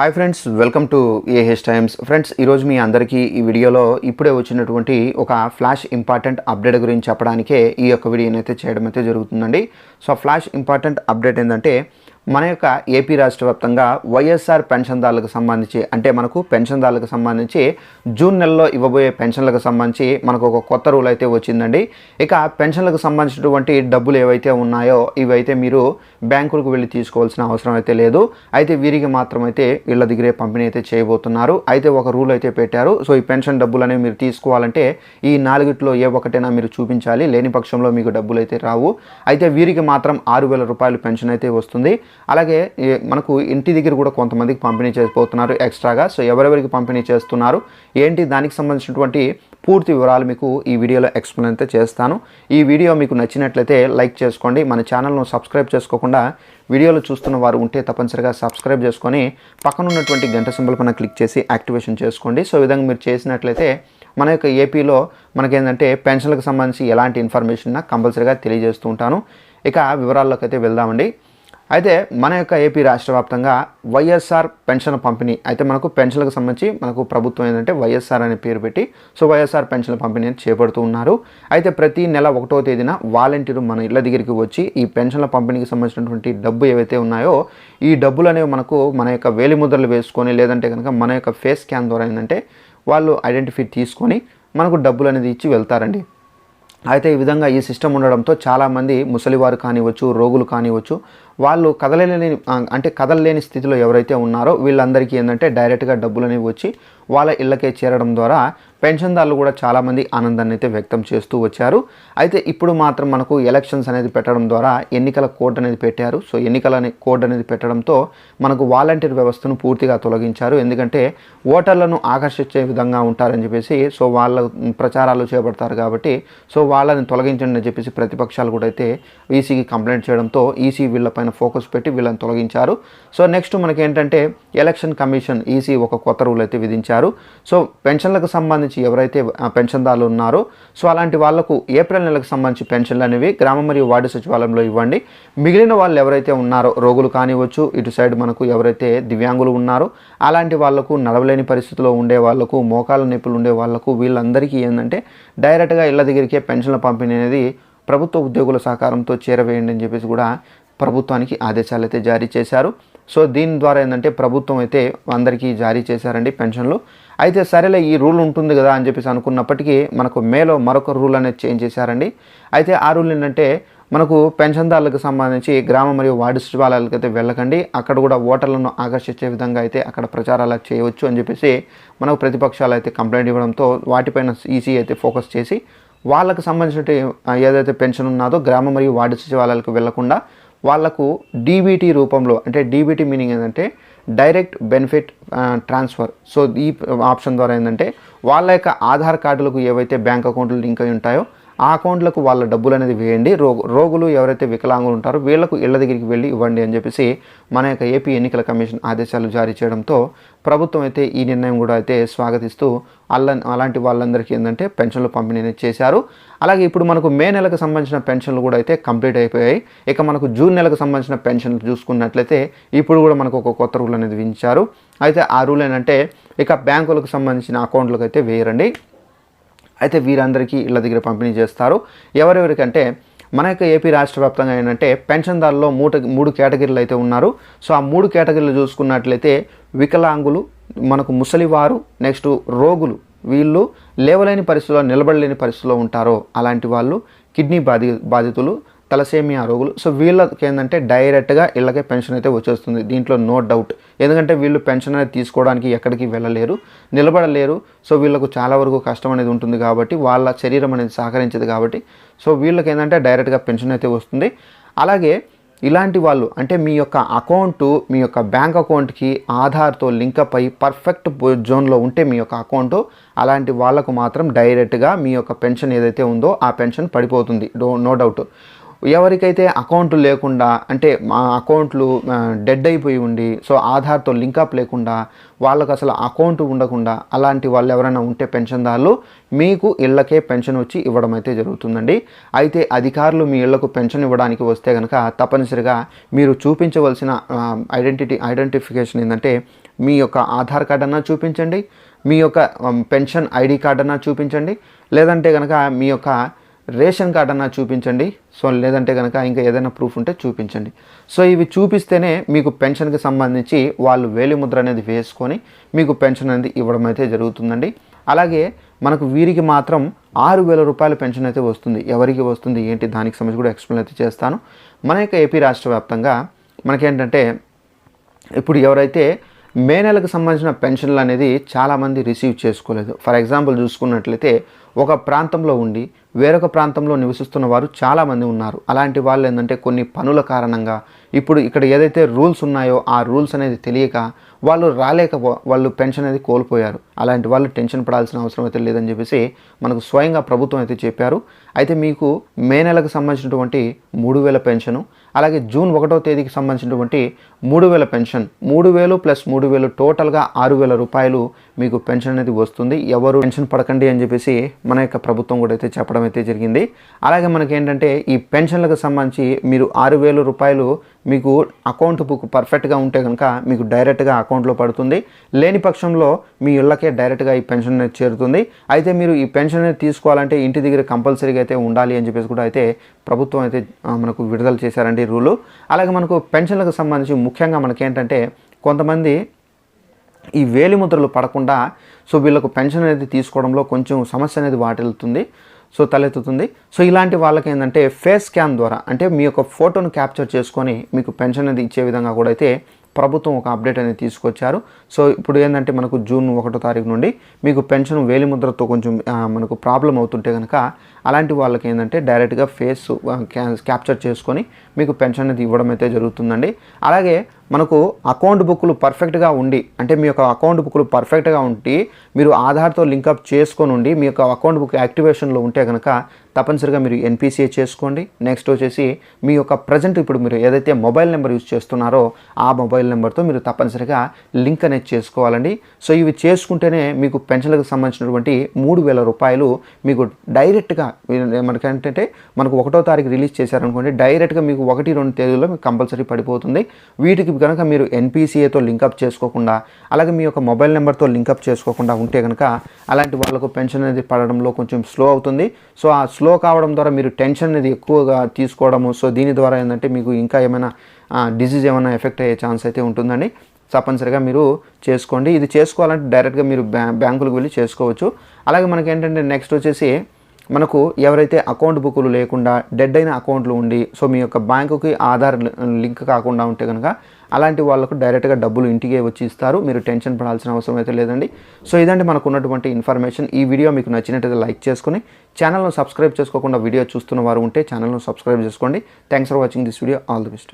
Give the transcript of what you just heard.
Hi friends welcome to AH Times friends ఈరోజు మీ అందరికీ ఈ వీడియోలో ఇప్పుడే వచ్చినటువంటి ఒక ఫ్లాష్ ఇంపార్టెంట్ అప్డేట్ గురించి చెప్పడానికే ఈ యొక్క వీడియోని అయితే చేయడం అయితే జరుగుతుందండి. సో ఫ్లాష్ ఇంపార్టెంట్ అప్డేట్ ఏంటంటే మన యొక్క ఏపీ రాష్ట్ర వ్యాప్తంగా వైఎస్ఆర్ పెన్షన్దారులకు సంబంధించి అంటే మనకు పెన్షన్దారులకు సంబంధించి జూన్ నెలలో ఇవ్వబోయే పెన్షన్లకు సంబంధించి మనకు ఒక కొత్త రూల్ అయితే వచ్చిందండి. ఇక పెన్షన్లకు సంబంధించినటువంటి డబ్బులు ఏవైతే ఉన్నాయో ఇవైతే మీరు బ్యాంకులకు వెళ్ళి తీసుకోవాల్సిన అవసరం అయితే లేదు. అయితే వీరికి మాత్రం అయితే ఇళ్ళ దగ్గరే పంపిణీ అయితే చేయబోతున్నారు. అయితే ఒక రూల్ అయితే పెట్టారు. సో ఈ పెన్షన్ డబ్బులు అనేవి మీరు తీసుకోవాలంటే ఈ నాలుగిట్లో ఏ ఒకటైనా మీరు చూపించాలి. లేని పక్షంలో మీకు డబ్బులు అయితే రావు. అయితే వీరికి మాత్రం ఆరు వేల రూపాయలు పెన్షన్ అయితే వస్తుంది. అలాగే మనకు ఇంటి దగ్గర కూడా కొంతమందికి పంపిణీ చేసిపోతున్నారు ఎక్స్ట్రాగా. సో ఎవరెవరికి పంపిణీ చేస్తున్నారు? ఏంటి? దానికి సంబంధించినటువంటి పూర్తి వివరాలు మీకు ఈ వీడియోలో ఎక్స్ప్లెయిన్ అయితే చేస్తాను. ఈ వీడియో మీకు నచ్చినట్లయితే లైక్ చేసుకోండి. మన ఛానల్ను సబ్స్క్రైబ్ చేసుకోకుండా వీడియోలు చూస్తున్న వారు ఉంటే తప్పనిసరిగా సబ్స్క్రైబ్ చేసుకొని పక్కన ఉన్నటువంటి గంట సింబల్ పైన క్లిక్ చేసి యాక్టివేషన్ చేసుకోండి. సో విధంగా మీరు చేసినట్లయితే మన యొక్క ఏపీలో మనకేంటంటే పెన్షన్లకు సంబంధించి ఎలాంటి ఇన్ఫర్మేషన్ కంపల్సరీగా తెలియజేస్తూ ఉంటాను. ఇక వివరాల్లోకి అయితే వెళ్దామండి. అయితే మన యొక్క ఏపీ రాష్ట్ర వ్యాప్తంగా వైఎస్ఆర్ పెన్షన్ పంపిణీ అయితే మనకు పెన్షన్లకు సంబంధించి మనకు ప్రభుత్వం ఏంటంటే వైఎస్ఆర్ అనే పేరు పెట్టి సో వైఎస్ఆర్ పెన్షన్ పంపిణీ అని చేపడుతూ ఉన్నారు. అయితే ప్రతి నెల ఒకటో తేదీన వాలంటీర్ మన ఇళ్ళ దగ్గరికి వచ్చి ఈ పెన్షన్ల పంపిణీకి సంబంధించినటువంటి డబ్బు ఏవైతే ఉన్నాయో ఈ డబ్బులు అనేవి మనకు మన యొక్క వేలిముద్రలు వేసుకొని లేదంటే కనుక మన యొక్క ఫేస్ స్కాన్ ద్వారా ఏంటంటే వాళ్ళు ఐడెంటిఫై తీసుకొని మనకు డబ్బులు అనేది ఇచ్చి వెళ్తారండి. అయితే ఈ విధంగా ఈ సిస్టమ్ ఉండడంతో చాలామంది ముసలివారు కానివచ్చు రోగులు కానివచ్చు వాళ్ళు కదలలేని అంటే కదలలేని స్థితిలో ఎవరైతే ఉన్నారో వీళ్ళందరికీ ఏంటంటే డైరెక్ట్గా డబ్బులు అనేవి వచ్చి వాళ్ళ ఇళ్ళకే చేరడం ద్వారా పెన్షన్దారులు కూడా చాలామంది ఆనందాన్ని అయితే వ్యక్తం చేస్తూ వచ్చారు. అయితే ఇప్పుడు మాత్రం మనకు ఎలక్షన్స్ అనేది పెట్టడం ద్వారా ఎన్నికల కోడ్ అనేది పెట్టారు. సో ఎన్నికల కోడ్ అనేది పెట్టడంతో మనకు వాలంటీర్ వ్యవస్థను పూర్తిగా తొలగించారు. ఎందుకంటే ఓటర్లను ఆకర్షించే విధంగా ఉంటారని చెప్పేసి సో వాళ్ళ ప్రచారాలు చేపడతారు కాబట్టి సో వాళ్ళని తొలగించండి అని చెప్పేసి ప్రతిపక్షాలు కూడా అయితే ఈసీకి కంప్లైంట్ చేయడంతో ఈసీ వీళ్ళపైన ఫోకస్ పెట్టి వీళ్ళని తొలగించారు. సో నెక్స్ట్ మనకి ఏంటంటే ఎలక్షన్ కమిషన్ ఈసీ ఒక కొత్త రూల్ అయితే విధించారు. సో పెన్షన్లకు సంబంధించి ఎవరైతే పెన్షన్దారులు ఉన్నారో సో అలాంటి వాళ్ళకు ఏప్రిల్ నెలకు సంబంధించి పెన్షన్లు అనేవి గ్రామ మరియు వార్డు సచివాలయంలో ఇవ్వండి. మిగిలిన వాళ్ళు ఎవరైతే ఉన్నారో రోగులు కానివచ్చు ఇటు సైడ్ మనకు ఎవరైతే దివ్యాంగులు ఉన్నారో అలాంటి వాళ్ళకు నడవలేని పరిస్థితిలో ఉండే వాళ్ళకు మోకాల నొప్పులు ఉండే వాళ్ళకు వీళ్ళందరికీ ఏంటంటే డైరెక్ట్గా ఇళ్ళ దగ్గరికే పెన్షన్ల పంపిణీ అనేది ప్రభుత్వ ఉద్యోగుల సహకారంతో చేరవేయండి అని చెప్పేసి కూడా ప్రభుత్వానికి ఆదేశాలు అయితే జారీ చేశారు. సో దీని ద్వారా ఏంటంటే ప్రభుత్వం అయితే అందరికీ జారీ చేశారండి పెన్షన్లు. అయితే సరేలే ఈ రూల్ ఉంటుంది కదా అని చెప్పేసి అనుకున్నప్పటికీ మనకు మేలో మరొక రూల్ అనేది చేంజ్ చేశారండి. అయితే ఆ రూల్ ఏంటంటే మనకు పెన్షన్దారులకు సంబంధించి గ్రామ మరియు వార్డు సచివాలయాలకు అయితే వెళ్ళకండి. అక్కడ కూడా ఓటర్లను ఆకర్షించే విధంగా అయితే అక్కడ ప్రచారాలు చేయవచ్చు అని చెప్పేసి మనకు ప్రతిపక్షాలు అయితే కంప్లైంట్ ఇవ్వడంతో వాటిపైన ఈసీ అయితే ఫోకస్ చేసి వాళ్ళకు సంబంధించిన ఏదైతే పెన్షన్ ఉన్నదో గ్రామ మరియు వార్డు సచివాలయాలకు వెళ్ళకుండా వాళ్ళకు డీబీటీ రూపంలో అంటే డీబీటీ మీనింగ్ ఏంటంటే డైరెక్ట్ బెనిఫిట్ ట్రాన్స్ఫర్ సో ఈ ఆప్షన్ ద్వారా ఏంటంటే వాళ్ళ యొక్క ఆధార్ కార్డులకు ఏవైతే బ్యాంక్ అకౌంట్లు లింక్ అయి ఉంటాయో ఆ అకౌంట్లకు వాళ్ళ డబ్బులు అనేది వేయండి రోగులు ఎవరైతే వికలాంగులు ఉంటారో వీళ్ళకు ఇళ్ళ దగ్గరికి వెళ్ళి ఇవ్వండి అని చెప్పేసి మన యొక్క ఏపీ ఎన్నికల కమిషన్ ఆదేశాలు జారీ చేయడంతో ప్రభుత్వం అయితే ఈ నిర్ణయం కూడా అయితే స్వాగతిస్తూ అల్ల అలాంటి వాళ్ళందరికీ ఏంటంటే పెన్షన్లు పంపిణీ అనేది చేశారు. అలాగే ఇప్పుడు మనకు మే నెలకు సంబంధించిన పెన్షన్లు కూడా అయితే కంప్లీట్ అయిపోయాయి. ఇక మనకు జూన్ నెలకు సంబంధించిన పెన్షన్లు చూసుకున్నట్లయితే ఇప్పుడు కూడా మనకు ఒక కొత్త రూల్ అనేది విధించారు. అయితే ఆ రూల్ ఏంటంటే ఇక బ్యాంకులకు సంబంధించిన అకౌంట్లకు అయితే వేయరండి. అయితే వీరందరికీ ఇళ్ళ దగ్గర పంపిణీ చేస్తారు. ఎవరెవరికంటే మన యొక్క ఏపీ రాష్ట్ర వ్యాప్తంగా ఏంటంటే పెన్షన్దారుల్లో మూట మూడు కేటగిరీలు అయితే ఉన్నారు. సో ఆ మూడు కేటగిరీలు చూసుకున్నట్లయితే వికలాంగులు మనకు ముసలివారు నెక్స్ట్ రోగులు వీళ్ళు లేవలేని పరిస్థితిలో నిలబడలేని పరిస్థితిలో ఉంటారో అలాంటి వాళ్ళు కిడ్నీ బాధి బాధితులు తలసేమియా రోగులు. సో వీళ్ళకి ఏంటంటే డైరెక్ట్గా ఇళ్ళకే పెన్షన్ అయితే వచ్చేస్తుంది. దీంట్లో నో డౌట్. ఎందుకంటే వీళ్ళు పెన్షన్ అనేది తీసుకోవడానికి ఎక్కడికి వెళ్ళలేరు నిలబడలేరు. సో వీళ్ళకు చాలా వరకు కష్టం అనేది ఉంటుంది కాబట్టి వాళ్ళ శరీరం అనేది సహకరించదు కాబట్టి. సో వీళ్ళకి ఏంటంటే డైరెక్ట్గా పెన్షన్ అయితే వస్తుంది. అలాగే ఇలాంటి వాళ్ళు అంటే మీ యొక్క అకౌంట్ మీ యొక్క బ్యాంక్ అకౌంట్కి ఆధార్తో లింకప్ అయి పర్ఫెక్ట్ జోన్లో ఉంటే మీ యొక్క అకౌంట్ అలాంటి వాళ్ళకు మాత్రం డైరెక్ట్గా మీ యొక్క పెన్షన్ ఏదైతే ఉందో ఆ పెన్షన్ పడిపోతుంది. Do no doubt. ఎవరికైతే అకౌంట్ లేకుండా అంటే మా అకౌంట్లు డెడ్ అయిపోయి ఉండి సో ఆధార్తో లింకప్ లేకుండా వాళ్ళకు అసలు అకౌంట్ ఉండకుండా అలాంటి వాళ్ళు ఎవరైనా ఉంటే పెన్షన్దారులు మీకు ఇళ్ళకే పెన్షన్ వచ్చి ఇవ్వడం అయితే జరుగుతుందండి. అయితే అధికారులు మీ ఇళ్ళకు పెన్షన్ ఇవ్వడానికి వస్తే కనుక తప్పనిసరిగా మీరు చూపించవలసిన ఐడెంటిటీ ఐడెంటిఫికేషన్ ఏంటంటే మీ యొక్క ఆధార్ కార్డ్ అన్నా చూపించండి మీ యొక్క పెన్షన్ ఐడి కార్డ్ అన్నా చూపించండి లేదంటే కనుక మీ యొక్క రేషన్ కార్డ్ అన్నా చూపించండి. సో లేదంటే కనుక ఇంకా ఏదైనా ప్రూఫ్ ఉంటే చూపించండి. సో ఇవి చూపిస్తేనే మీకు పెన్షన్కి సంబంధించి వాళ్ళు వేలిముద్ర అనేది వేసుకొని మీకు పెన్షన్ అనేది ఇవ్వడం అయితే జరుగుతుందండి. అలాగే మనకు వీరికి మాత్రం ఆరు వేల రూపాయల పెన్షన్ అయితే వస్తుంది. ఎవరికి వస్తుంది ఏంటి దానికి సంబంధించి కూడా ఎక్స్ప్లెయిన్ అయితే చేస్తాను. మన యొక్క ఏపీ రాష్ట్ర వ్యాప్తంగా మనకేంటంటే ఇప్పుడు ఎవరైతే మే నెలకు సంబంధించిన పెన్షన్లు అనేది చాలామంది రిసీవ్ చేసుకోలేదు. ఫర్ ఎగ్జాంపుల్ చూసుకున్నట్లయితే ఒక ప్రాంతంలో ఉండి వేరొక ప్రాంతంలో నివసిస్తున్న వారు చాలామంది ఉన్నారు. అలాంటి వాళ్ళు ఏంటంటే కొన్ని పనుల కారణంగా ఇప్పుడు ఇక్కడ ఏదైతే రూల్స్ ఉన్నాయో ఆ రూల్స్ అనేది తెలియక వాళ్ళు రాలేక వాళ్ళు పెన్షన్ అనేది కోల్పోయారు. అలాంటి వాళ్ళు టెన్షన్ పడాల్సిన అవసరం అయితే లేదని చెప్పేసి మనకు స్వయంగా ప్రభుత్వం అయితే చెప్పారు. అయితే మీకు మే నెలకు సంబంధించినటువంటి మూడు వేల పెన్షను అలాగే జూన్ ఒకటో తేదీకి సంబంధించినటువంటి మూడు వేల పెన్షన్ మూడు వేలు ప్లస్ మూడు వేలు టోటల్గా ఆరు వేల రూపాయలు మీకు పెన్షన్ అనేది వస్తుంది. ఎవరు పెన్షన్ పడకండి అని చెప్పేసి మన యొక్క ప్రభుత్వం కూడా అయితే చెప్పడం అయితే జరిగింది. అలాగే మనకి ఏంటంటే ఈ పెన్షన్లకు సంబంధించి మీరు ఆరు వేల రూపాయలు మీకు అకౌంట్ బుక్ పర్ఫెక్ట్గా ఉంటే కనుక మీకు డైరెక్ట్గా అకౌంట్లో పడుతుంది. లేని పక్షంలో మీ ఇళ్ళకే డైరెక్ట్గా ఈ పెన్షన్ అనేది చేరుతుంది. అయితే మీరు ఈ పెన్షన్ అనేది తీసుకోవాలంటే ఇంటి దగ్గర కంపల్సరీగా అయితే ఉండాలి అని చెప్పేసి కూడా అయితే ప్రభుత్వం అయితే మనకు విడుదల చేశారండి రూలు. అలాగే మనకు పెన్షన్లకు సంబంధించి ముఖ్యంగా మనకేంటంటే కొంతమంది ఈ వేలిముద్రలు పడకుండా సో వీళ్ళకు పెన్షన్ అనేది తీసుకోవడంలో కొంచెం సమస్య అనేది వాటిల్లుతుంది. సో తలెత్తుతుంది. సో ఇలాంటి వాళ్ళకి ఏంటంటే ఫేస్ స్కాన్ ద్వారా అంటే మీ యొక్క ఫోటోను క్యాప్చర్ చేసుకొని మీకు పెన్షన్ అనేది ఇచ్చే విధంగా కూడా అయితే ప్రభుత్వం ఒక అప్డేట్ అనేది తీసుకొచ్చారు. సో ఇప్పుడు ఏంటంటే మనకు జూన్ ఒకటో తారీఖు నుండి మీకు పెన్షన్ వేలిముద్రతో కొంచెం మనకు ప్రాబ్లం అవుతుంటే కనుక అలాంటి వాళ్ళకి ఏంటంటే డైరెక్ట్గా ఫేస్ క్యాప్చర్ చేసుకొని మీకు పెన్షన్ అనేది ఇవ్వడం అయితే జరుగుతుందండి. అలాగే మనకు అకౌంట్ బుక్లు పర్ఫెక్ట్గా ఉండి అంటే మీ యొక్క అకౌంట్ బుక్లు పర్ఫెక్ట్గా ఉండి మీరు ఆధార్తో లింకప్ చేసుకొని ఉండి మీ యొక్క అకౌంట్ బుక్ యాక్టివేషన్లో ఉంటే కనుక తప్పనిసరిగా మీరు ఎన్పిసిఏ చేసుకోండి. నెక్స్ట్ వచ్చేసి మీ యొక్క ప్రజెంట్ ఇప్పుడు మీరు ఏదైతే మొబైల్ నెంబర్ యూజ్ చేస్తున్నారో ఆ మొబైల్ నెంబర్తో మీరు తప్పనిసరిగా లింక్ అనేది చేసుకోవాలండి. సో ఇవి చేసుకుంటేనే మీకు పెన్షన్లకు సంబంధించినటువంటి మూడు వేల రూపాయలు మీకు డైరెక్ట్గా మనకంటే మనకు ఒకటో తారీఖు రిలీజ్ చేశారనుకోండి డైరెక్ట్గా మీకు ఒకటి రెండు తేదీలో మీకు కంపల్సరీ పడిపోతుంది. వీటికి కనుక మీరు ఎన్పిసిఏతో లింకప్ చేసుకోకుండా అలాగే మీ యొక్క మొబైల్ నెంబర్తో లింకప్ చేసుకోకుండా ఉంటే కనుక అలాంటి వాళ్ళకు పెన్షన్ అనేది పడడంలో కొంచెం స్లో అవుతుంది. సో ఆ స్లో కావడం ద్వారా మీరు టెన్షన్ అనేది ఎక్కువగా తీసుకోవడము. సో దీని ద్వారా ఏంటంటే మీకు ఇంకా ఏమైనా డిసీజ్ ఏమైనా ఎఫెక్ట్ అయ్యే ఛాన్స్ అయితే ఉంటుందండి. తప్పనిసరిగా మీరు చేసుకోండి. ఇది చేసుకోవాలంటే డైరెక్ట్గా మీరు బ్యా బ్యాంకులకు వెళ్ళి చేసుకోవచ్చు. అలాగే మనకి ఏంటంటే నెక్స్ట్ వచ్చేసి మనకు ఎవరైతే అకౌంట్ బుక్లు లేకుండా డెడ్ అయిన అకౌంట్లు ఉండి సో మీ యొక్క బ్యాంకుకి ఆధార్ లింక్ కాకుండా ఉంటే కనుక అలాంటి వాళ్ళకు డైరెక్ట్గా డబ్బులు ఇంటికే వచ్చి ఇస్తారు. మీరు టెన్షన్ పడాల్సిన అవసరం అయితే లేదండి. సో ఇదంటే మనకు ఉన్నటువంటి ఇన్ఫర్మేషన్. ఈ వీడియో మీకు నచ్చినట్టయితే లైక్ చేసుకుని ఛానల్ను సబ్స్క్రైబ్ చేసుకోకుండా వీడియో చూస్తున్న వారు ఉంటే ఛానల్ను సబ్స్క్రైబ్ చేసుకోండి. Thanks for watching this video. All the best.